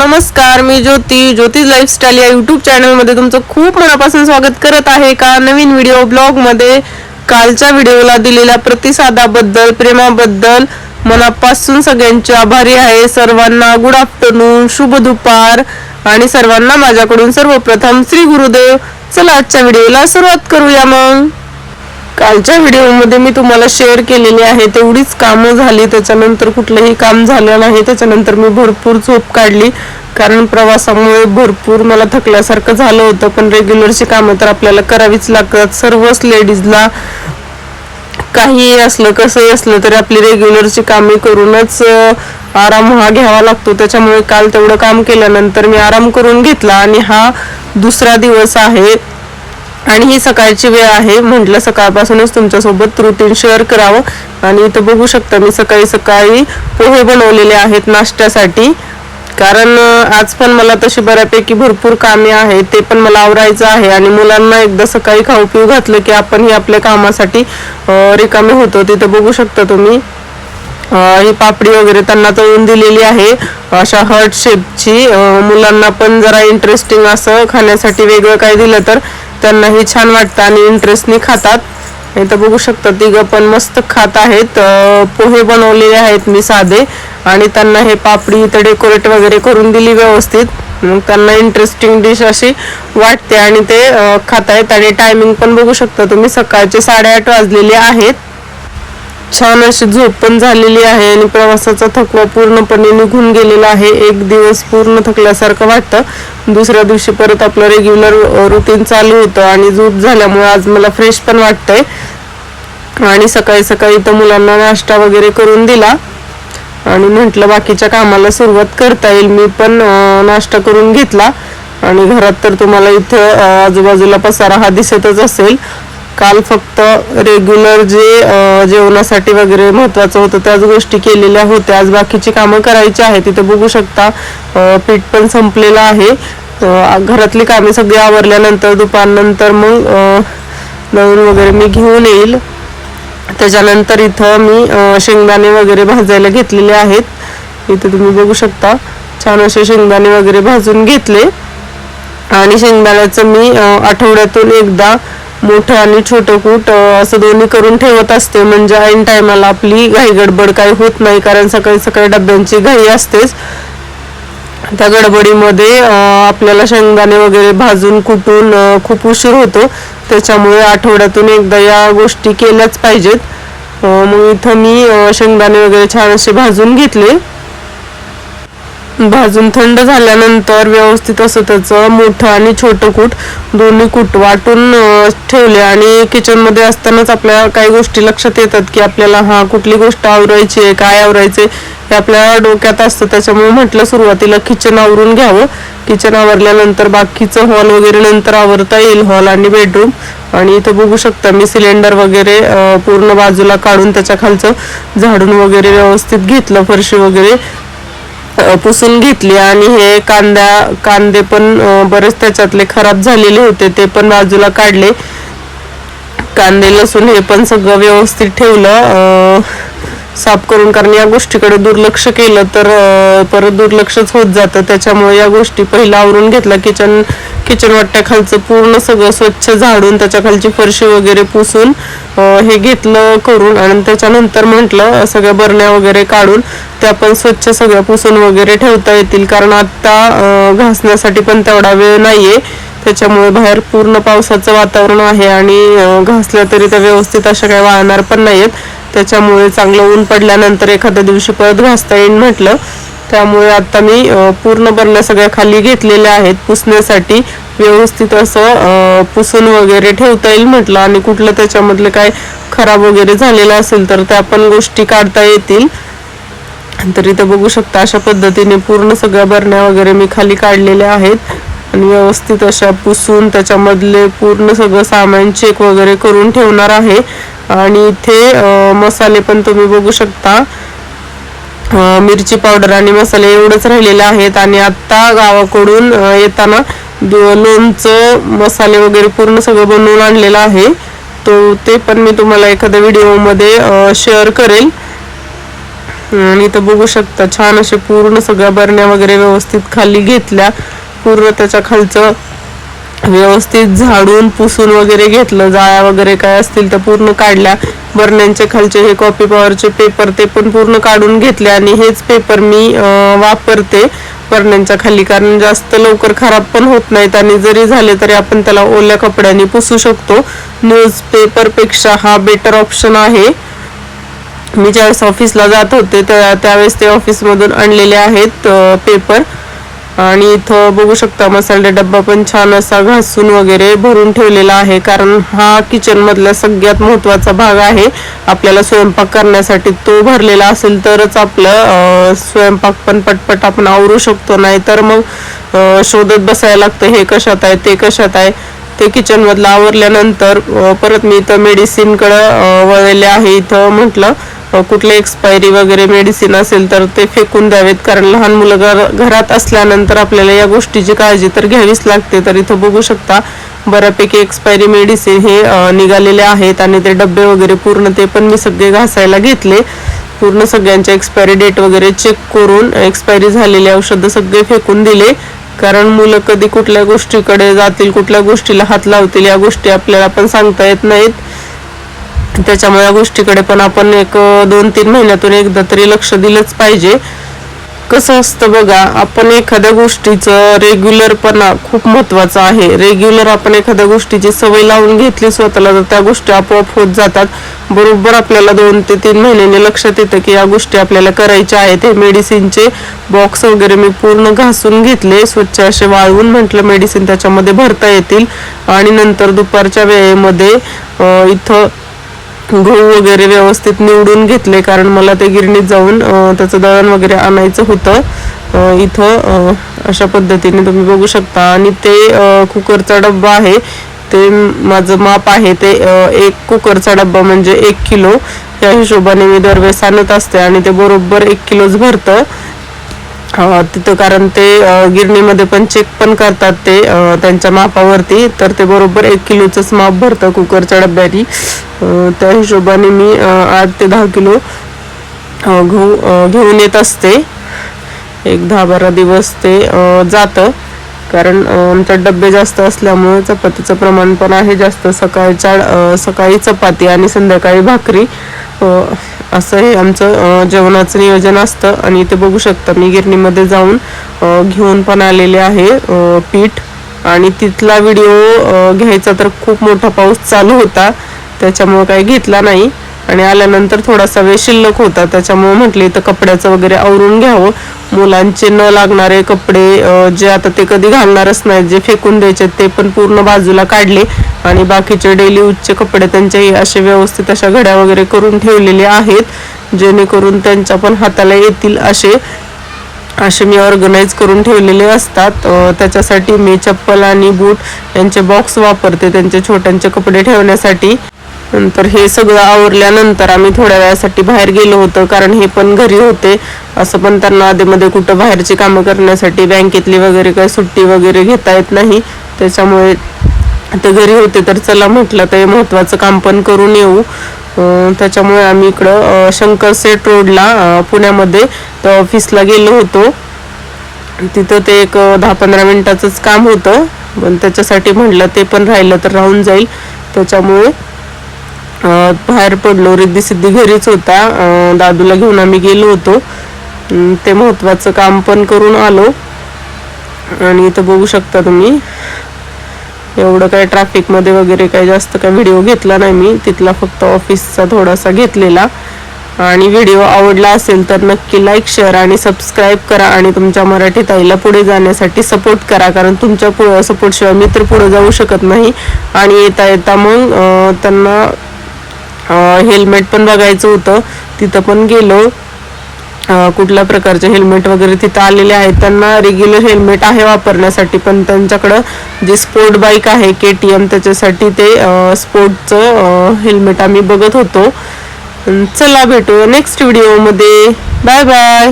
नमस्कार मी ज्योती ज्योती लाईफस्टाईल या युट्यूब चॅनलमध्ये तुमचं खूप मनापासून स्वागत करत आहे का नवीन व्हिडिओ ब्लॉगमध्ये कालच्या व्हिडिओला दिलेल्या प्रतिसादाबद्दल प्रेमाबद्दल मनापासून सगळ्यांचे आभारी आहे. सर्वांना गुड आफ्टरनून शुभ दुपार आणि सर्वांना माझ्याकडून सर्वप्रथम श्री गुरुदेव. चला आजच्या व्हिडिओला सुरुवात करूया मग. कालच्या व्हिडिओमध्ये मी तुम्हाला शेअर केलेली आहे. तेवढीच कामं झाली. त्याच्यानंतर कुठलंही काम झालं नाही. त्याच्यानंतर मी भरपूर झोप काढली. कारण प्रवासामुळे भरपूर मला थकल्यासारखं झालं होतं. पण रेग्युलरची कामं तर आपल्याला करावीच लागतात. सर्वच लेडीजला काहीही असलं कसंही असलं तरी आपली रेग्युलरची कामे करूनच आराम हा घ्यावा लागतो. त्याच्यामुळे काल तेवढं काम केल्यानंतर मी आराम करून घेतला. आणि हा दुसरा दिवस आहे. आणि ही सकाळची वेळ आहे. म्हटलं सकाळपासूनच तुमच्यासोबत रुटीन शेअर करावं. आणि इथं बघू शकता मी सकाळी सकाळी पोहे बनवलेले आहेत नाश्त्यासाठी. कारण आज पण मला तशी बऱ्यापैकी भरपूर कामे आहेत. ते पण मला आवरायचं आहे. आणि मुलांना एकदा सकाळी खाऊ पिऊ घातलं की आपणही आपल्या कामासाठी रिकामे होतो. तिथं बघू शकता तुम्ही. ही पापडी वगैरे त्यांना तळून दिलेली आहे. अशा हर्ट शेपची मुलांना पण जरा इंटरेस्टिंग असं खाण्यासाठी वेगळं काय दिलं तर त्यांनाही छान वाटतं आणि इंटरेस्टने खातात. इथं बघू शकता तिघं पण मस्त खात आहेत. पोहे बनवलेले आहेत मी साधे. आणि त्यांना हे पापडी इथं डेकोरेट वगैरे करून दिली व्यवस्थित. मग त्यांना इंटरेस्टिंग डिश अशी वाटते आणि ते खात आहेत आणि टायमिंग पण बघू शकता तुम्ही सकाळचे साडेआठ वाजलेले आहेत. छान अशी झोप पण झालेली आहे आणि प्रवासाचा थकवा पूर्णपणे निघून गेलेला आहे. एक दिवस पूर्ण थकल्यासारखं वाटतं. दुसऱ्या दिवशी परत आपलं रेग्युलर रुटीन चालू होतं आणि झोप झाल्यामुळे आज मला फ्रेश पण वाटतंय. आणि सकाळी सकाळी तर मुलांना नाश्ता वगैरे करून दिला. आणि म्हटलं बाकीच्या कामाला सुरुवात करता येईल. मी पण नाश्ता करून घेतला. आणि घरात तर तुम्हाला इथं आजूबाजूला पसारा हा दिसतच असेल. काल फक्त रेग्युलर जे जेवणासाठी वगैरे महत्त्वाचं होतं त्याच गोष्टी केलेल्या होत्या. आज बाकीची कामं करायची आहेत तिथे बघू शकता पीठ पण संपलेलं आहे. घरातली कामे सगळी आवरल्यानंतर दुपारनंतर मग दळून वगैरे मी घेऊन येईल. त्याच्यानंतर इथं मी अं, शेंगदाणे वगैरे भाजायला घेतलेले आहेत. इथे तुम्ही बघू शकता छान असे शेंगदाणे वगैरे भाजून घेतले. आणि शेंगदाण्याचं मी आठवड्यातून एकदा मोठं आणि छोटं कूट असं दोन्ही करून ठेवत असते. म्हणजे ऐन टायमाला आपली घाई गडबड काही होत नाही कारण सकाळी सकाळी डब्यांची घाई असतेच. त्या गडबडीमध्ये आपल्याला शेंगदाणे वगैरे भाजून कुटून खूप उशीर होतो. त्याच्यामुळे आठवड्यातून एकदा या गोष्टी केल्याच पाहिजेत. मग इथं मी शेंगदाणे वगैरे छान असे भाजून घेतले. भाजून थंड झाल्यानंतर व्यवस्थित असं त्याचं मोठं आणि छोटं कूट दोन्ही कूट वाटून ठेवले. आणि किचनमध्ये असतानाच आपल्या काही गोष्टी लक्षात येतात की आपल्याला हा कुठली गोष्ट आवरायची आहे काय आवरायचे हे आपल्या डोक्यात असतं. त्याच्यामुळे म्हटलं सुरुवातीला किचन आवरून घ्यावं. किचन आवरल्यानंतर बाकीचं हॉल वगैरे नंतर आवरता येईल हॉल आणि बेडरूम आणि इथं बघू शकता मी सिलेंडर वगैरे पूर्ण बाजूला काढून त्याच्या खालचं झाडून वगैरे व्यवस्थित घेतलं फरशी वगैरे. पुसून घेतली आणि हे कांदा कांदे पण बरेच त्याच्यातले खराब झालेले होते ते पण बाजूला काढले. कांदे लसूण हे पण सगळं व्यवस्थित ठेवलं. साफ करून कारण या गोष्टीकडे दुर्लक्ष केलं तर परत दुर्लक्षच होत जातं. त्याच्यामुळे या गोष्टी पहिला आवरून घेतला किचन किचन वाट्याखालचं पूर्ण सगळं स्वच्छ झाडून त्याच्या खालची फरशी वगैरे पुसून हे घेतलं करून आणि त्याच्यानंतर म्हटलं सगळ्या बरण्या वगैरे काढून त्या पण स्वच्छ सगळ्या पुसून वगैरे ठेवता येतील. कारण आत्ता घासण्यासाठी पण तेवढा वेळ नाहीये. त्याच्यामुळे बाहेर पूर्ण पावसाचं वातावरण आहे आणि घासल्या तरी त्या व्यवस्थित अशा काही वाळणार पण नाहीयेत. त्याच्यामुळे चांगलं ऊन पडल्यानंतर एखाद्या दिवशी परत घासता येईल म्हटलं. त्यामुळे आता मी पूर्ण बरण्या सगळ्या खाली घेतलेल्या आहेत. पुसण्यासाठी व्यवस्थित असं पुसून वगैरे ठेवता येईल म्हटलं. आणि कुठलं त्याच्यामधलं काय खराब वगैरे झालेलं असेल तर त्या पण गोष्टी काढता येतील. तर इथं बघू शकता अशा पद्धतीने पूर्ण सगळ्या बरण्या वगैरे मी खाली काढलेल्या आहेत. आणि व्यवस्थित अशा पुसून त्याच्यामधले पूर्ण सगळं सामान चेक वगैरे करून ठेवणार आहे. आणि इथे अं, मसाले पण तुम्ही बघू शकता. मिरची पावडर आणि मसाले एवढंच राहिलेले आहेत आणि आत्ता गावाकडून येताना लोणचं मसाले वगैरे पूर्ण सगळं बनवून आणलेलं आहे. तो ते पण मी तुम्हाला एखाद्या व्हिडिओमध्ये शेअर करेल. आणि इथं बघू शकता छान असे पूर्ण सगळ्या बरण्या वगैरे व्यवस्थित खाली घेतल्या. पूर्ण त्याच्या खालचं व्यवस्थित झाडून पुसून वगैरे घेतलं जाळ्या वगैरे काय असतील तर पूर्ण काढल्या. बरण्यांचे खालचे हे कॉपी पॉवरचे पेपर ते पण पूर्ण काढून घेतले आणि हेच पेपर मी वापरते बरण्यांच्या खाली. कारण जास्त लवकर खराब पण होत नाहीत आणि जरी झाले तरी आपण त्याला ओल्या कपड्याने पुसू शकतो. न्यूजपेपरपेक्षा हा बेटर ऑप्शन आहे. मी ज्यावेळेस ऑफिसला जात होते त्या त्यावेळेस ते ऑफिसमधून आणलेले आहेत पेपर आणि इथं बघू शकता मसाले डब्बा पण छान असा घासून वगैरे भरून ठेवलेला आहे. कारण हा किचन मधला सगळ्यात महत्त्वाचा भाग आहे. आपल्याला स्वयंपाक करण्यासाठी तो भरलेला असेल तरच आपलं स्वयंपाक पण पटपट आपण आवरू शकतो. नाही तर मग शोधत बसायला लागतं हे कशात आहे ते कशात आहे. ते किचन मधलं आवरल्यानंतर परत मी इथं मेडिसिनकडं वळलेले आहे. इथं म्हटलं कुठले एक्सपायरी वगैरे मेडिसिन असेल तर ते फेकून द्यावेत. कारण लहान मुलं घर- घरात असल्यानंतर आपल्याला या गोष्टीची काळजी तर घ्यावीच लागते. तर इथं बघू शकता बऱ्यापैकी एक्सपायरी मेडिसिन हे निघालेले आहेत आणि ते डबे वगैरे पूर्ण ते पण मी सगळे घासायला घेतले. पूर्ण सगळ्यांचे एक्सपायरी डेट वगैरे चेक करून एक्सपायरी झालेले औषधं सगळे फेकून दिले. कारण मुलं कधी कुठल्या गोष्टीकडे जातील कुठल्या गोष्टीला हात लावतील या गोष्टी आपल्याला पण सांगता येत नाहीत. त्याच्यामुळे या गोष्टीकडे पण आपण एक दोन तीन महिन्यातून एकदा तरी लक्ष दिलंच पाहिजे. कसं असतं बघा आपण एखाद्या गोष्टीचं रेग्युलरपणा खूप महत्त्वाचा आहे. रेग्युलर आपण एखाद्या गोष्टीची सवय लावून घेतली स्वतःला तर त्या गोष्टी आपोआप होत जातात. बरोबर आपल्याला दोन ते तीन महिन्यांनी लक्षात येतं की या गोष्टी आपल्याला करायच्या आहेत. हे मेडिसिनचे बॉक्स वगैरे मी पूर्ण घासून घेतले. स्वच्छ असे वाळवून म्हटलं मेडिसिन त्याच्यामध्ये भरता येतील. आणि नंतर दुपारच्या वेळेमध्ये इथं गहू वगैरे व्यवस्थित निवडून घेतले कारण मला ते गिरणीत जाऊन त्याचं दळण वगैरे आणायचं होतं. इथं अशा पद्धतीने तुम्ही बघू शकता. आणि ते कुकरचा डब्बा आहे ते माझं माप आहे ते एक कुकरचा डब्बा म्हणजे एक किलो. या हिशोबाने मी दरवेळेस आणत असते आणि ते बरोबर एक किलोच भरतं. तिथं कारण ते गिरणीमध्ये पण चेक पण करतात ते त्यांच्या मापावरती. तर ते बरोबर एक किलोचंच माप भरतं कुकरच्या डब्यानी. त्या हिशोबाने मी आठ ते दहा किलो घेऊ घेऊन येत असते. एक दहा बारा दिवस ते जातं. कारण आमच्या डब्बे डबे जास्त असल्यामुळे चपातीचं प्रमाण पण आहे जास्त. सकाळच्या सकाळी चपाती आणि संध्याकाळी भाकरी. असं हे आमचं जेवणाचं नियोजन असतं. आणि इथे बघू शकता मी गिरणीमध्ये जाऊन घेऊन पण आलेले आहे पीठ. आणि तिथला व्हिडिओ घ्यायचा तर खूप मोठा पाऊस चालू होता. त्याच्यामुळं काही घेतला नाही. आणि आल्यानंतर थोडासा वेळ शिल्लक होता. त्याच्यामुळे म्हटले तर कपड्याचं वगैरे आवरून घ्यावं. मुलांचे न लागणारे कपडे जे आता ते कधी घालणारच नाहीत जे फेकून द्यायचे ते पण पूर्ण बाजूला काढले. आणि बाकीचे डेली यूजचे कपडे त्यांच्याही असे व्यवस्थित अशा घड्या वगैरे करून ठेवलेले आहेत जेणेकरून त्यांच्या पण हाताला येतील असे. असे मी ऑर्गनाईज करून ठेवलेले असतात. त्याच्यासाठी मी चप्पल आणि बूट यांचे बॉक्स वापरते त्यांचे छोट्यांचे कपडे ठेवण्यासाठी. नंतर हे सगळं आवरल्यानंतर आम्ही थोड्या वेळासाठी बाहेर गेलो होतो कारण हे पण घरी होते. असं पण त्यांना आधीमध्ये कुठं बाहेरची कामं करण्यासाठी बँकेतली वगैरे काही सुट्टी वगैरे घेता येत नाही. त्याच्यामुळे ते घरी होते तर चला म्हटलं ते महत्त्वाचं काम पण करून येऊ. त्याच्यामुळे आम्ही इकडं शंकर सेट रोडला पुण्यामध्ये त्या ऑफिसला गेलो होतो. तिथं ते एक दहा पंधरा मिनटाचंच काम होतं. पण त्याच्यासाठी म्हटलं ते पण राहिलं तर राहून जाईल. त्याच्यामुळे बाहेर पडलो रिद्धी सिद्धी घरीच होता. दादूला घेऊन आम्ही गेलो होतो. ते महत्वाचं काम पण करून आलो. आणि इथं बघू शकता तुम्ही एवढं काय ट्रॅफिकमध्ये वगैरे काही जास्त काय व्हिडिओ घेतला नाही मी. तिथला फक्त ऑफिसचा थोडासा घेतलेला. आणि व्हिडिओ आवडला असेल तर नक्की लाईक शेअर आणि सबस्क्राईब करा आणि तुमच्या मराठी ताईला पुढे जाण्यासाठी सपोर्ट करा. कारण तुमच्या पु सपोर्ट शिवाय मी तर पुढे जाऊ शकत नाही. आणि येता येता मग त्यांना हेल्मेट पण बघायचं होतं. तिथं पण गेलो. कुठल्या प्रकारचे हेल्मेट वगैरे तिथं आलेले आहेत. त्यांना रेग्युलर हेल्मेट आहे वापरण्यासाठी पण त्यांच्याकडं जे स्पोर्ट बाईक आहे के टी एम त्याच्यासाठी ते स्पोर्टचं हेल्मेट आम्ही बघत होतो. चला भेटू नेक्स्ट व्हिडिओमध्ये बाय बाय